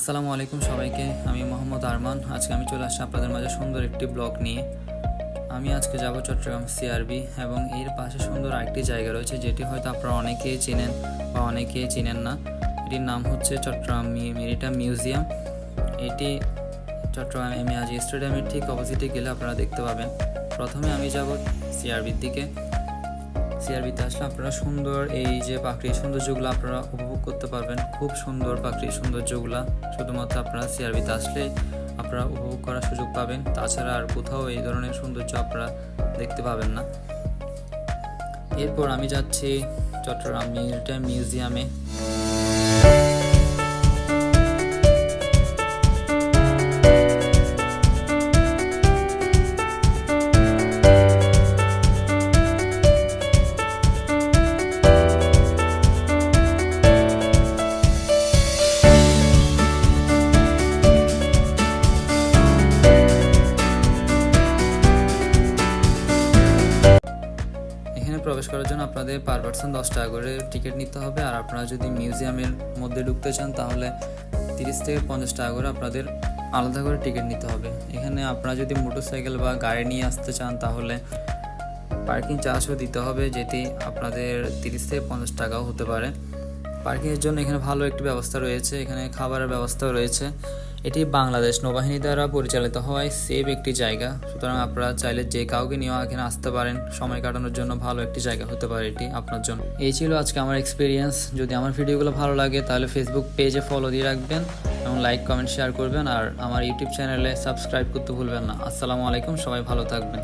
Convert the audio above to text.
আসসালামু আলাইকুম সবাইকে। আমি মোহাম্মদ আরমান। আজকে আমি চলে আসছি আপনাদের মাঝে সুন্দর একটি ব্লগ নিয়ে। আমি আজকে যাব চট্টগ্রাম সিআরবি এবং এর পাশে সুন্দর আরেকটি জায়গা রয়েছে, যেটি হয়তো আপনারা অনেকেই চেনেন বা অনেকেই চেনেন না। এটির নাম হচ্ছে চট্টগ্রাম মি- মেরিটাইম মিউজিয়াম। এটি চট্টগ্রাম এম আজি স্টেডিয়ামের ঠিক অপোজিটে গেলে আপনারা দেখতে পাবেন। প্রথমে আমি যাব সিআরবির দিকে। সিআরবিতে আসলে আপনারা সুন্দর এই যে পাখির সৌন্দর্যগুলো আপনারা উপভোগ করতে পারবেন। খুব সুন্দর পাখির সৌন্দর্যগুলো শুধুমাত্র আপনারা সিআরবিতে আসলে আপনারা উপভোগ করার সুযোগ পাবেন। তাছাড়া আর কোথাও এই ধরনের সৌন্দর্য আপনারা দেখতে পাবেন না। এরপর আমি যাচ্ছি চট্টগ্রাম মেরিটাইম মিউজিয়ামে। এখানে প্রবেশ করার জন্য আপনাদের পার পার্সন দশ টাকা করে টিকিট নিতে হবে। আর আপনারা যদি মিউজিয়ামের মধ্যে ঢুকতে চান, তাহলে তিরিশ থেকে পঞ্চাশ টাকা করে আপনাদের আলাদা করে টিকিট নিতে হবে। এখানে আপনারা যদি মোটরসাইকেল বা গাড়ি নিয়ে আসতে চান, তাহলে পার্কিং চার্জও দিতে হবে, যেটি আপনাদের তিরিশ থেকে পঞ্চাশ টাকাও হতে পারে। পার্কিংয়ের জন্য এখানে ভালো একটি ব্যবস্থা রয়েছে, এখানে খাবারের ব্যবস্থাও রয়েছে। এটি বাংলাদেশ নৌবাহিনী দ্বারা পরিচালিত হওয়ায় সেফ একটি জায়গা। সুতরাং আপনারা চাইলে যে কাউকে নিয়েও এখানে আসতে পারেন, সময় কাটানোর জন্য ভালো একটি জায়গা হতে পারে এটি আপনার জন্য। এই ছিল আজকে আমার এক্সপিরিয়েন্স যদি আমার ভিডিওগুলো ভালো লাগে, তাহলে ফেসবুক পেজে ফলো দিয়ে রাখবেন এবং লাইক কমেন্ট শেয়ার করবেন। আর আমার ইউটিউব চ্যানেলে সাবস্ক্রাইব করতে ভুলবেন না। আসসালামু আলাইকুম, সবাই ভালো থাকবেন।